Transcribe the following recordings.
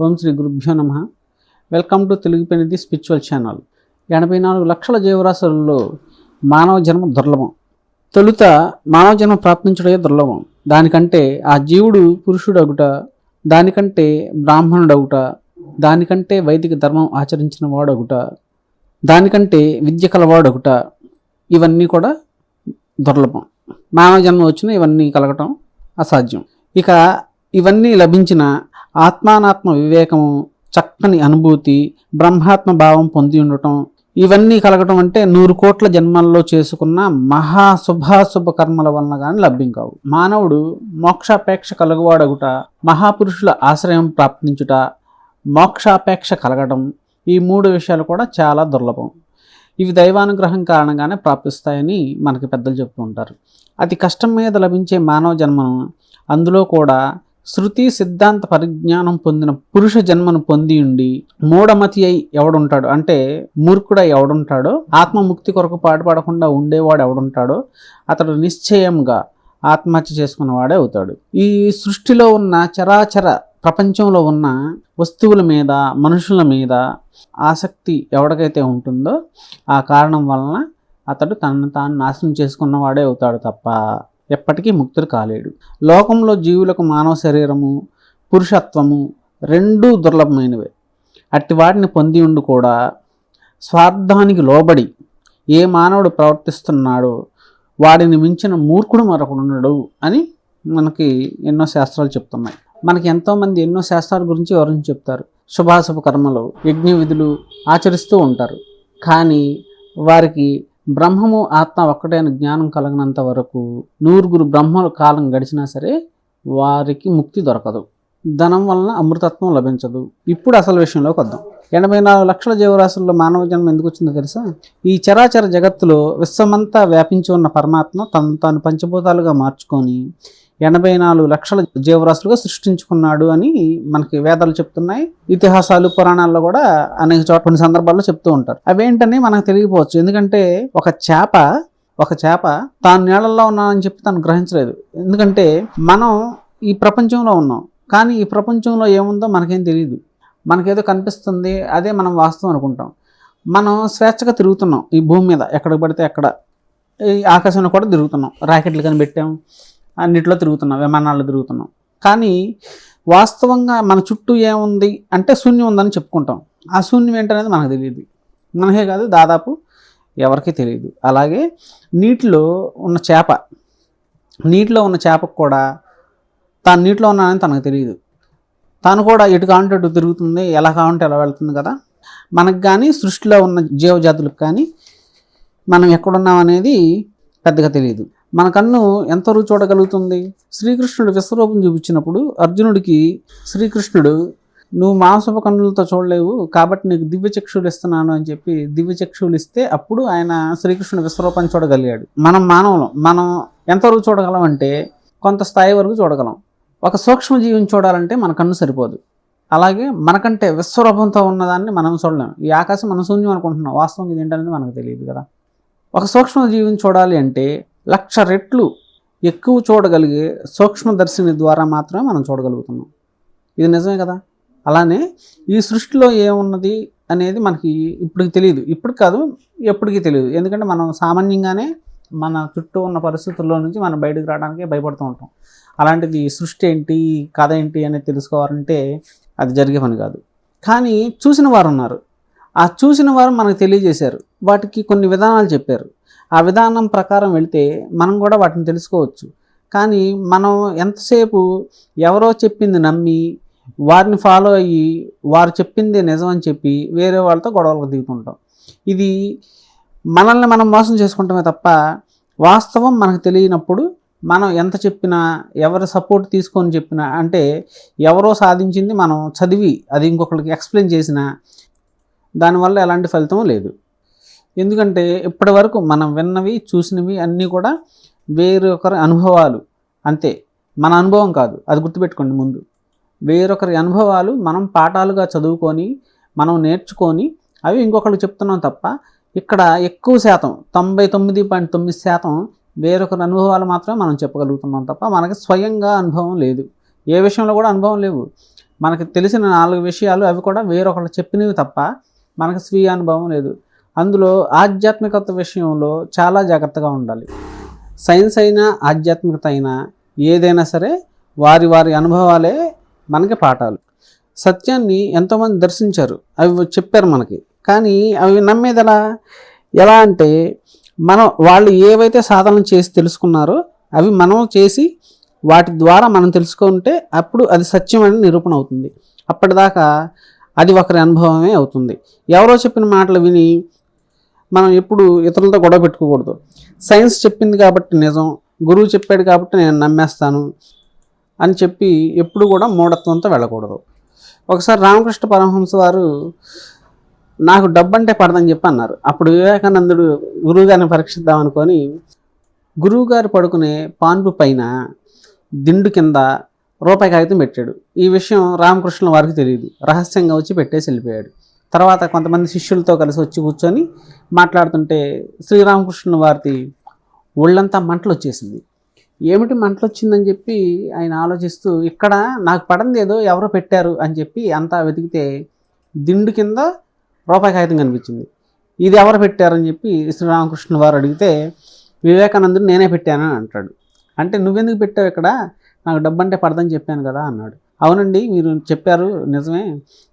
ఓం శ్రీ గురుభ్యో నమ. వెల్కమ్ టు తెలుగు పెనిది స్పిరిచువల్ ఛానల్. ఎనభై నాలుగు లక్షల జీవరాశులలో మానవ జన్మ దుర్లభం. తొలుత మానవ జన్మ ప్రాప్తించడమే దుర్లభం. దానికంటే ఆ జీవుడు పురుషుడగుట దానికంటే బ్రాహ్మణుడగుట దానికంటే వైదిక ధర్మం ఆచరించిన వాడొగుట దానికంటే విద్య కలవాడొగుట ఇవన్నీ కూడా దుర్లభం. మానవ జన్మ వచ్చిన ఇవన్నీ కలగటం అసాధ్యం. ఇక ఇవన్నీ లభించిన ఆత్మానాత్మ వివేకము చక్కని అనుభూతి బ్రహ్మాత్మ భావం పొంది ఉండటం ఇవన్నీ కలగటం అంటే నూరు కోట్ల జన్మల్లో చేసుకున్న మహా శుభాశుభ కర్మల వలన కానీ లభ్యం కావు. మానవుడు మోక్షాపేక్ష కలుగువాడగుట మహాపురుషుల ఆశ్రయం ప్రాప్తించుట మోక్షాపేక్ష కలగటం ఈ మూడు విషయాలు కూడా చాలా దుర్లభం. ఇవి దైవానుగ్రహం కారణంగానే ప్రాప్తిస్తాయని మనకి పెద్దలు చెప్తూ ఉంటారు. అతి కష్టం మీద లభించే మానవ జన్మను అందులో కూడా శృతి సిద్ధాంత పరిజ్ఞానం పొందిన పురుష జన్మను పొంది ఉండి మూఢమతి అయి ఎవడుంటాడు? అంటే మూర్ఖుడై ఎవడుంటాడో ఆత్మముక్తి కొరకు పాటుపడకుండా ఉండేవాడు ఎవడుంటాడో అతడు నిశ్చయంగా ఆత్మహత్య చేసుకున్నవాడే అవుతాడు. ఈ సృష్టిలో ఉన్న చరాచర ప్రపంచంలో ఉన్న వస్తువుల మీద మనుషుల మీద ఆసక్తి ఎవరికైతే ఉంటుందో ఆ కారణం వలన అతడు తనను తాను నాశనం చేసుకున్నవాడే అవుతాడు తప్ప ఎప్పటికీ ముక్తుడు కాలేడు. లోకంలో జీవులకు మానవ శరీరము పురుషత్వము రెండూ దుర్లభమైనవే. అట్టి వాటిని పొంది ఉండి కూడా స్వార్థానికి లోబడి ఏ మానవుడు ప్రవర్తిస్తున్నాడో వాడిని మించిన మూర్ఖుడు మరొకడు అని మనకి ఎన్నో శాస్త్రాలు చెప్తున్నాయి. మనకి ఎంతోమంది ఎన్నో శాస్త్రాల గురించి వివరించి చెప్తారు. శుభాశుభ కర్మలు యజ్ఞ విధులు ఆచరిస్తూ ఉంటారు. కానీ వారికి బ్రహ్మము ఆత్మ ఒక్కటైన జ్ఞానం కలగనంత వరకు నూరుగురు బ్రహ్మల కాలం గడిచినా సరే వారికి ముక్తి దొరకదు. ధనం వలన అమృతత్వం లభించదు. ఇప్పుడు అసలు విషయంలోకి వద్దాం. ఎనభై నాలుగు లక్షల జీవరాశుల్లో మానవ జన్మ ఎందుకు వచ్చిందో తెలుసా? ఈ చరాచర జగత్తులో విశ్వమంతా వ్యాపించి ఉన్న పరమాత్మ తను తాను పంచభూతాలుగా మార్చుకొని ఎనభై నాలుగు లక్షల జీవరాశులుగా సృష్టించుకున్నాడు అని మనకి వేదాలు చెప్తున్నాయి. ఇతిహాసాలు పురాణాల్లో కూడా అనేక చోట్ల కొన్ని సందర్భాల్లో చెప్తూ ఉంటారు. అవేంటని మనకు తెలియకపోవచ్చు. ఎందుకంటే ఒక చేప ఒక చేప తాను నీళ్ళల్లో ఉన్నానని చెప్పి తను గ్రహించలేదు. ఎందుకంటే మనం ఈ ప్రపంచంలో ఉన్నాం. కానీ ఈ ప్రపంచంలో ఏముందో మనకేం తెలియదు మనకేదో కనిపిస్తుంది. అదే మనం వాస్తవం అనుకుంటాం. మనం స్వేచ్ఛగా తిరుగుతున్నాం ఈ భూమి మీద. ఎక్కడ పడితే అక్కడ. ఈ ఆకాశంలో కూడా తిరుగుతున్నాం. రాకెట్లు కనిపెట్టాం. అన్నిట్లో తిరుగుతున్నాం విమానాల్లో తిరుగుతున్నాం. కానీ వాస్తవంగా మన చుట్టూ ఏముంది అంటే శూన్యం ఉందని చెప్పుకుంటాం. ఆ శూన్యం ఏంటనేది మనకు తెలియదు. మనకే కాదు దాదాపు ఎవరికీ తెలియదు. అలాగే నీటిలో ఉన్న చేప నీటిలో ఉన్న చేపకు కూడా తాను నీటిలో ఉన్నానని తనకు తెలియదు. తాను కూడా ఎటు కావాలంటే అటు తిరుగుతుంది ఎలా కావాలంటే ఎలా వెళ్తుంది కదా. మనకు కానీ సృష్టిలో ఉన్న జీవజాతులకు కానీ మనం ఎక్కడున్నాం అనేది పెద్దగా తెలియదు. మన కన్ను ఎంతవరకు చూడగలుగుతుంది? శ్రీకృష్ణుడు విశ్వరూపం చూపించినప్పుడు అర్జునుడికి శ్రీకృష్ణుడు నువ్వు మాంసపు కన్నులతో చూడలేవు కాబట్టి నీకు దివ్యచక్షువులు ఇస్తున్నాను అని చెప్పి దివ్య చక్షువులు ఇస్తే అప్పుడు ఆయన శ్రీకృష్ణుడు విశ్వరూపాన్ని చూడగలిగాడు. మనం మానవులం. మనం ఎంతవరకు చూడగలం అంటే కొంత స్థాయి వరకు చూడగలం. ఒక సూక్ష్మజీవిని చూడాలంటే మన కన్ను సరిపోదు. అలాగే మనకంటే విశ్వరూపంతో ఉన్నదాన్ని మనం చూడలేం. ఈ ఆకాశం మనం శూన్యం అనుకుంటున్నాం. వాస్తవం ఇది ఏంటనేది మనకు తెలియదు కదా. ఒక సూక్ష్మజీవిని చూడాలి అంటే లక్ష రెట్లు ఎక్కువ చూడగలిగే సూక్ష్మదర్శిని ద్వారా మాత్రమే మనం చూడగలుగుతున్నాం. ఇది నిజమే కదా? అలానే ఈ సృష్టిలో ఏమున్నది అనేది మనకి ఇప్పటికి తెలియదు ఇప్పుడు కాదు ఎప్పటికీ తెలియదు ఎందుకంటే మనం సామాన్యంగానే మన చుట్టూ ఉన్న పరిస్థితుల్లో నుంచి మనం బయటకు రావడానికి భయపడుతూ ఉంటాం. అలాంటిది సృష్టి ఏంటి కథ ఏంటి అనేది తెలుసుకోవాలంటే అది జరిగే పని కాదు. కానీ చూసిన వారు ఉన్నారు. ఆ చూసిన వారు మనకు తెలియజేశారు. వాటికి కొన్ని విధానాలు చెప్పారు. ఆ విధానం ప్రకారం వెళితే మనం కూడా వాటిని తెలుసుకోవచ్చు. కానీ మనం ఎంతసేపు ఎవరో చెప్పింది నమ్మి వారిని ఫాలో అయ్యి వారు చెప్పింది నిజం అని చెప్పి వేరే వాళ్ళతో గొడవలకు దిగుతుంటాం. ఇది మనల్ని మనం మోసం చేసుకుంటామే తప్ప వాస్తవం మనకు తెలియనప్పుడు మనం ఎంత చెప్పినా ఎవరి సపోర్ట్ తీసుకొని చెప్పినా అంటే ఎవరో సాధించింది మనం చదివి అది ఇంకొకరికి ఎక్స్ప్లెయిన్ చేసినా దానివల్ల ఎలాంటి ఫలితం లేదు. ఎందుకంటే ఇప్పటి వరకు మనం విన్నవి చూసినవి అన్నీ కూడా వేరొకరి అనుభవాలు. అంతే. మన అనుభవం కాదు. అది గుర్తుపెట్టుకోండి ముందు. వేరొకరి అనుభవాలు మనం పాఠాలుగా చదువుకొని మనం నేర్చుకొని అవి ఇంకొకరికి చెప్తున్నాం తప్ప ఇక్కడ ఎక్కువ శాతం తొంభై తొమ్మిది పాయింట్ తొమ్మిది శాతం వేరొకరి అనుభవాలు మాత్రమే మనం చెప్పగలుగుతున్నాం తప్ప మనకి స్వయంగా అనుభవం లేదు. ఏ విషయంలో కూడా అనుభవం లేవు. మనకి తెలిసిన నాలుగు విషయాలు అవి కూడా వేరొకరు చెప్పినవి తప్ప మనకు స్వీయ అనుభవం లేదు. అందులో ఆధ్యాత్మికత విషయంలో చాలా జాగ్రత్తగా ఉండాలి. సైన్స్ అయినా ఆధ్యాత్మికత అయినా ఏదైనా సరే వారి వారి అనుభవాలే మనకి పాఠాలు. సత్యాన్ని ఎంతోమంది దర్శించారు. అవి చెప్పారు మనకి. కానీ అవి నమ్మేది ఎలా ఎలా అంటే మనం వాళ్ళు ఏవైతే సాధన చేసి తెలుసుకున్నారో అవి మనం చేసి వాటి ద్వారా మనం తెలుసుకుంటే అప్పుడు అది సత్యం అని నిరూపణ అవుతుంది. అప్పటిదాకా అది ఒకరి అనుభవమే అవుతుంది. ఎవరో చెప్పిన మాటలు విని మనం ఎప్పుడు ఇతరులతో గొడవ పెట్టుకోకూడదు. సైన్స్ చెప్పింది కాబట్టి నిజం గురువు చెప్పాడు కాబట్టి నేను నమ్మేస్తాను అని చెప్పి ఎప్పుడు కూడా మూఢత్వంతో వెళ్ళకూడదు. ఒకసారి రామకృష్ణ పరమహంస వారు నాకు డబ్బు అంటే పడదని చెప్పి అన్నారు. అప్పుడు వివేకానందుడు గురువుగారిని పరీక్షిద్దాం అనుకొని గురువుగారు పడుకునే పాన్పు పైన దిండు కింద రూపాయి కాగితం పెట్టాడు. ఈ విషయం రామకృష్ణ వారికి తెలియదు. రహస్యంగా వచ్చి పెట్టేసి వెళ్ళిపోయాడు. తర్వాత కొంతమంది శిష్యులతో కలిసి వచ్చి కూర్చొని మాట్లాడుతుంటే శ్రీరామకృష్ణ వారి ఒళ్ళంతా మంటలు వచ్చేసింది ఏమిటి మంటలు వచ్చిందని చెప్పి ఆయన ఆలోచిస్తూ ఇక్కడ నాకు పడింది ఏదో ఎవరో పెట్టారు అని చెప్పి అంతా వెతికితే దిండు కింద రూపాయి కాగితం కనిపించింది. ఇది ఎవరు పెట్టారని చెప్పి శ్రీరామకృష్ణ వారు అడిగితే వివేకానందుడు నేనే పెట్టానని అంటాడు. అంటే నువ్వెందుకు పెట్టావు ఇక్కడ? నాకు డబ్బు అంటే పడదని చెప్పాను కదా అన్నాడు. అవునండి మీరు చెప్పారు నిజమే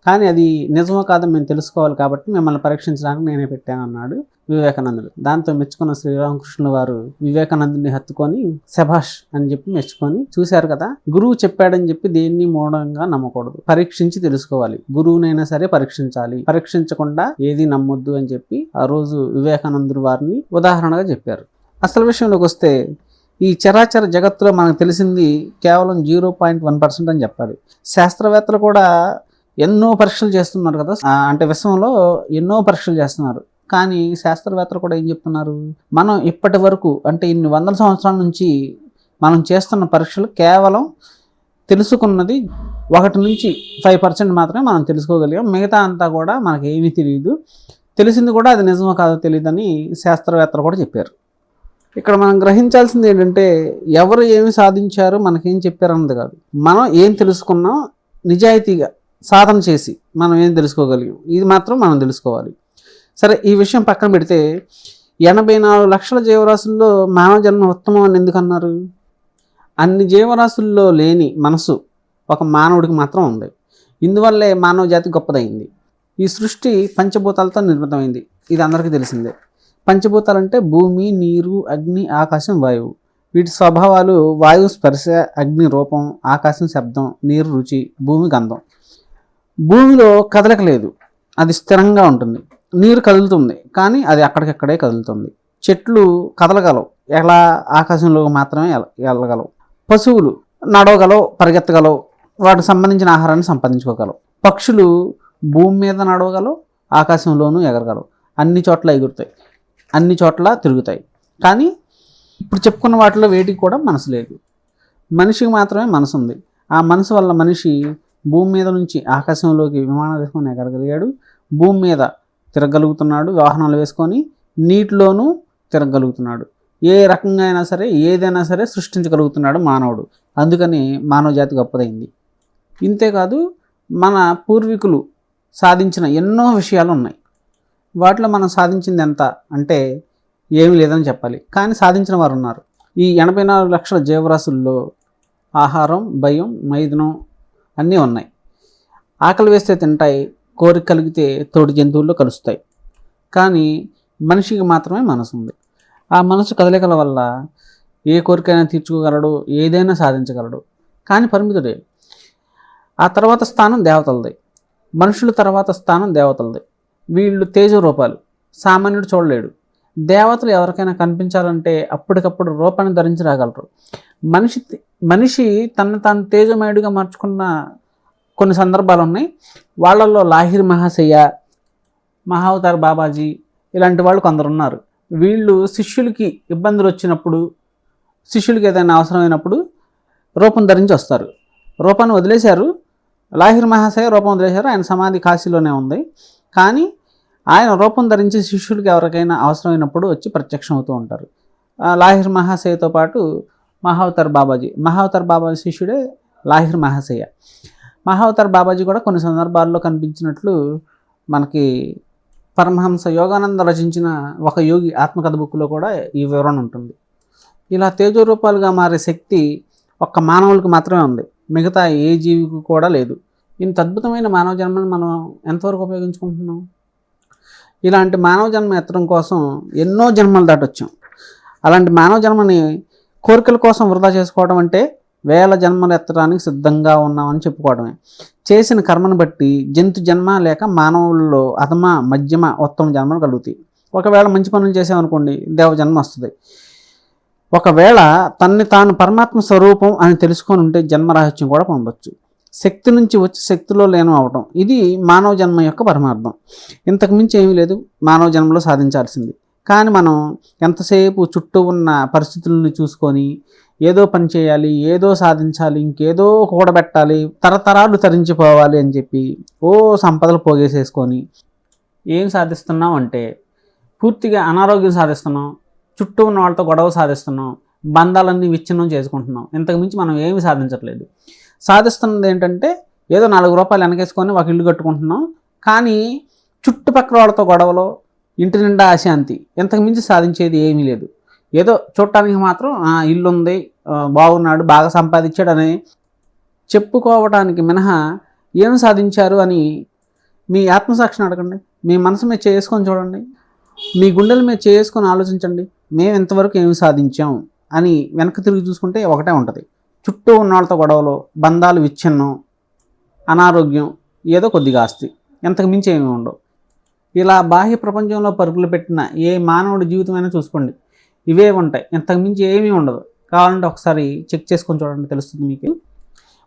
కానీ అది నిజమో కాదో మేము తెలుసుకోవాలి కాబట్టి మిమ్మల్ని పరీక్షించడానికి నేనే పెట్టాను అన్నాడు వివేకానందుడు. దాంతో మెచ్చుకున్న శ్రీరామకృష్ణుల వారు వివేకానందుని హత్తుకొని శభాష్ అని చెప్పి మెచ్చుకొని చూశారు కదా గురువు చెప్పాడని చెప్పి దేన్ని మూఢంగా నమ్మకూడదు. పరీక్షించి తెలుసుకోవాలి. గురువునైనా సరే పరీక్షించాలి. పరీక్షించకుండా ఏది నమ్మొద్దు అని చెప్పి ఆ రోజు వివేకానందుడు వారిని ఉదాహరణగా చెప్పారు. అసలు విషయంలోకి వస్తే ఈ చరాచర జగత్తులో మనకు తెలిసింది కేవలం జీరో పాయింట్ వన్ పర్సెంట్ అని చెప్పాలి. శాస్త్రవేత్తలు కూడా ఎన్నో పరీక్షలు చేస్తున్నారు కదా. అంటే విశ్వంలో ఎన్నో పరీక్షలు చేస్తున్నారు. కానీ శాస్త్రవేత్తలు కూడా ఏం చెప్తున్నారు? మనం ఇప్పటి వరకు అంటే ఇన్ని వందల సంవత్సరాల నుంచి మనం చేస్తున్న పరీక్షలు కేవలం తెలుసుకున్నది ఒకటి నుంచి ఫైవ్ పర్సెంట్ మాత్రమే మనం తెలుసుకోగలిగాం. మిగతా అంతా కూడా మనకి ఏమీ తెలియదు. తెలిసింది కూడా అది నిజమో కాదో తెలియదని శాస్త్రవేత్తలు కూడా చెప్పారు. ఇక్కడ మనం గ్రహించాల్సింది ఏంటంటే ఎవరు ఏమి సాధించారు మనకేం చెప్పారన్నది కాదు. మనం ఏం తెలుసుకున్నాం నిజాయితీగా సాధన చేసి మనం ఏం తెలుసుకోగలిగాం. ఇది మాత్రం మనం తెలుసుకోవాలి. సరే ఈ విషయం పక్కన పెడితే ఎనభై నాలుగు లక్షల జీవరాశుల్లో మానవ జన్మ ఉత్తమం అని ఎందుకన్నారు అన్ని జీవరాశుల్లో లేని మనసు ఒక మానవుడికి మాత్రం ఉంది. ఇందువల్లే మానవ జాతి గొప్పదైంది. ఈ సృష్టి పంచభూతాలతో నిర్మితమైంది. ఇది అందరికీ తెలిసిందే. పంచభూతాలంటే భూమి నీరు అగ్ని ఆకాశం వాయువు. వీటి స్వభావాలు వాయువు స్పర్శ అగ్ని రూపం ఆకాశం శబ్దం నీరు రుచి భూమి గంధం. భూమిలో కదలకలేదు అది స్థిరంగా ఉంటుంది. నీరు కదులుతుంది. కానీ అది అక్కడికక్కడే కదులుతుంది. చెట్లు కదలగలవు. ఎలా? ఆకాశంలో మాత్రమే వెళ్ళగలవు పశువులు నడవగలవు పరిగెత్తగలవు. వాటికి సంబంధించిన ఆహారాన్ని సంపాదించుకోగలవు. పక్షులు భూమి మీద నడవగలవు ఆకాశంలోనూ ఎగరగలవు. అన్ని చోట్ల ఎగురుతాయి. అన్ని చోట్ల తిరుగుతాయి. కానీ ఇప్పుడు చెప్పుకున్న వాటిలో వేటికి కూడా మనసు లేదు. మనిషికి మాత్రమే మనసు ఉంది. ఆ మనసు వల్ల మనిషి భూమి మీద నుంచి ఆకాశంలోకి విమానాలు వేసుకొని ఎగరగలిగాడు. భూమి మీద తిరగలుగుతున్నాడు. వాహనాలు వేసుకొని నీటిలోనూ తిరగలుగుతున్నాడు. ఏ రకంగా అయినా సరే ఏదైనా సరే సృష్టించగలుగుతున్నాడు మానవుడు. అందుకని మానవ జాతి గొప్పదైంది. ఇంతేకాదు మన పూర్వీకులు సాధించిన ఎన్నో విషయాలు ఉన్నాయి. వాటిలో మనం సాధించింది ఎంత అంటే ఏమీ లేదని చెప్పాలి. కానీ సాధించిన వారు ఉన్నారు. ఈ ఎనభై నాలుగు లక్షల జీవరాశుల్లో ఆహారం భయం మైదనం అన్నీ ఉన్నాయి. ఆకలి వేస్తే తింటాయి కోరిక కలిగితే తోటి జంతువుల్లో కలుస్తాయి. కానీ మనిషికి మాత్రమే మనసు ఉంది. ఆ మనసు కదలికల వల్ల ఏ కోరికైనా తీర్చుకోగలడు ఏదైనా సాధించగలడు. కానీ పరిమితుడే. ఆ తర్వాత స్థానం దేవతలది. మనుషుల తర్వాత స్థానం దేవతలది. వీళ్ళు తేజ రూపాలు. సామాన్యుడు చూడలేడు. దేవతలు ఎవరికైనా కనిపించాలంటే అప్పటికప్పుడు రూపాన్ని ధరించి రాగలరు. మనిషి మనిషి తను తాను తేజమయుడిగా మార్చుకున్న కొన్ని సందర్భాలు ఉన్నాయి. వాళ్ళల్లో లాహిర్ మహాశయ్య మహావతార్ బాబాజీ ఇలాంటి వాళ్ళు కొందరు ఉన్నారు. వీళ్ళు శిష్యులకి ఇబ్బందులు వచ్చినప్పుడు శిష్యులకి ఏదైనా అవసరమైనప్పుడు రూపం ధరించి వస్తారు. రూపాన్ని వదిలేశారు. లాహిర్ మహాశయ రూపం వదిలేశారు. ఆయన సమాధి కాశీలోనే ఉంది. కానీ ఆయన రూపం ధరించి శిష్యులకి ఎవరికైనా అవసరమైనప్పుడు వచ్చి ప్రత్యక్షం అవుతూ ఉంటారు. లాహిర్ మహాశయతో పాటు మహావతార్ బాబాజీ. మహావతార్ బాబాజీ శిష్యుడే లాహిర్ మహాశయ. మహావతార్ బాబాజీ కూడా కొన్ని సందర్భాల్లో కనిపించినట్లు మనకి పరమహంస యోగానంద రచించిన ఒక యోగి ఆత్మకథ బుక్లో కూడా ఈ వివరణ ఉంటుంది. ఇలా తేజోరూపాలుగా మారే శక్తి ఒక్క మానవులకు మాత్రమే ఉంది. మిగతా ఏ జీవికి కూడా లేదు. ఇంత అద్భుతమైన మానవ జన్మను మనం ఎంతవరకు ఉపయోగించుకుంటున్నాం? ఇలాంటి మానవ జన్మ ఎత్తడం కోసం ఎన్నో జన్మలు దాటొచ్చాం. అలాంటి మానవ జన్మని కోరికల కోసం వృధా చేసుకోవడం అంటే వేల జన్మలు ఎత్తడానికి సిద్ధంగా ఉన్నామని చెప్పుకోవడమే. చేసిన కర్మను బట్టి జంతు జన్మ లేక మానవుల్లో అధమ మధ్యమ ఉత్తమ జన్మలు కలుగుతాయి. ఒకవేళ మంచి పనులు చేసామనుకోండి దేవ జన్మ వస్తుంది. ఒకవేళ తన్ని తాను పరమాత్మ స్వరూపం అని తెలుసుకొని ఉంటే జన్మరహస్యం కూడా పొందొచ్చు. శక్తి నుంచి వచ్చి శక్తిలో లీనం అవటం. ఇది మానవ జన్మ యొక్క పరమార్థం. ఇంతకు మించి ఏమీ లేదు. మానవ జన్మలో సాధించాల్సింది. కానీ మనం ఎంతసేపు చుట్టూ ఉన్న పరిస్థితులను చూసుకొని ఏదో పని చేయాలి ఏదో సాధించాలి ఇంకేదో కూడబెట్టాలి తరతరాలు తరించిపోవాలి అని చెప్పి ఓ సంపదలు పోగేసేసుకొని ఏం సాధిస్తున్నాం అంటే పూర్తిగా అనారోగ్యం సాధిస్తున్నాం చుట్టూ ఉన్న వాళ్ళతో గొడవ సాధిస్తున్నాం బంధాలన్నీ విచ్ఛిన్నం చేసుకుంటున్నాం. ఇంతకు మించి మనం ఏమి సాధించట్లేదు. సాధిస్తున్నది ఏంటంటే ఏదో నాలుగు రూపాయలు వెనకేసుకొని ఒక ఇల్లు కట్టుకుంటున్నాం. కానీ చుట్టుపక్కల వాళ్ళతో గొడవలో ఇంటి నిండా అశాంతి ఇంతకు మించి సాధించేది ఏమీ లేదు. ఏదో చూడటానికి మాత్రం "ఆ, ఇల్లు ఉంది బాగున్నాడు బాగా సంపాదించాడు అని చెప్పుకోవడానికి మినహా ఏం సాధించారు అని మీ ఆత్మసాక్షిని అడగండి. మీ మనసు మీద చేసుకొని చూడండి. మీ గుండెల మీద చేసుకొని ఆలోచించండి. మేము ఇంతవరకు ఏమి సాధించాం అని వెనక్కి తిరిగి చూసుకుంటే ఒకటే ఉంటుంది. చుట్టూ ఉన్న వాళ్ళతో గొడవలు బంధాలు విచ్ఛిన్నం అనారోగ్యం ఏదో కొద్దిగా ఆస్తి. ఎంతకు మించి ఏమీ ఉండవు. ఇలా బాహ్య ప్రపంచంలో పరుగులు పెట్టిన ఏ మానవుడి జీవితమైనా చూసుకోండి. ఇవే ఉంటాయి. ఇంతకు మించి ఏమీ ఉండదు. కావాలంటే ఒకసారి చెక్ చేసుకొని చూడండి తెలుస్తుంది మీకు.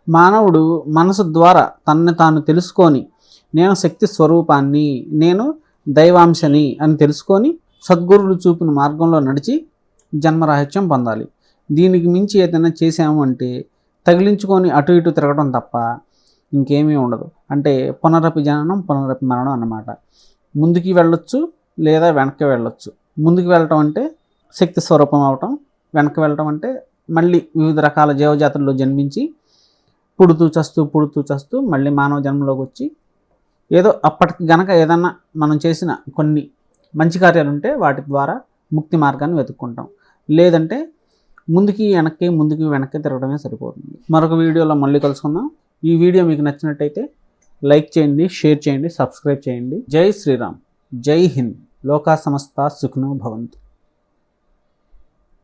మానవుడు మనసు ద్వారా తనని తాను తెలుసుకొని నేను శక్తి స్వరూపాన్ని నేను దైవాంశని అని తెలుసుకొని సద్గురులు చూపిన మార్గంలో నడిచి జన్మరాహిత్యం పొందాలి. దీనికి మించి ఏదైనా చేసాము అంటే తగిలించుకొని అటు ఇటు తిరగడం తప్ప ఇంకేమీ ఉండదు. అంటే పునరపి జననం పునరపి మరణం అన్నమాట. ముందుకి వెళ్ళొచ్చు లేదా వెనక్కి వెళ్ళొచ్చు. ముందుకు వెళ్ళటం అంటే శక్తి స్వరూపం అవటం వెనక్కి వెళ్ళటం అంటే మళ్ళీ వివిధ రకాల జీవజాతుల్లో జన్మించి పుడుతూ చస్తూ పుడుతూ చస్తూ మళ్ళీ మానవ జన్మలోకి వచ్చి ఏదో అప్పటికి గనక ఏదన్నా మనం చేసిన కొన్ని మంచి కార్యాలు ఉంటే వాటి ద్వారా ముక్తి మార్గాన్ని వెతుక్కుంటాం. లేదంటే ముందుకి వెనక్కి ముందుకి వెనక్కి తిరగడమే సరిపోతుంది. మరొక వీడియోలో మళ్ళీ కలుసుకుందాం. ఈ వీడియో మీకు నచ్చినట్టయితే లైక్ చేయండి షేర్ చేయండి సబ్స్క్రైబ్ చేయండి. జై శ్రీరామ్. జై హింద్. లోకా సమస్త సుఖనో భవంతు.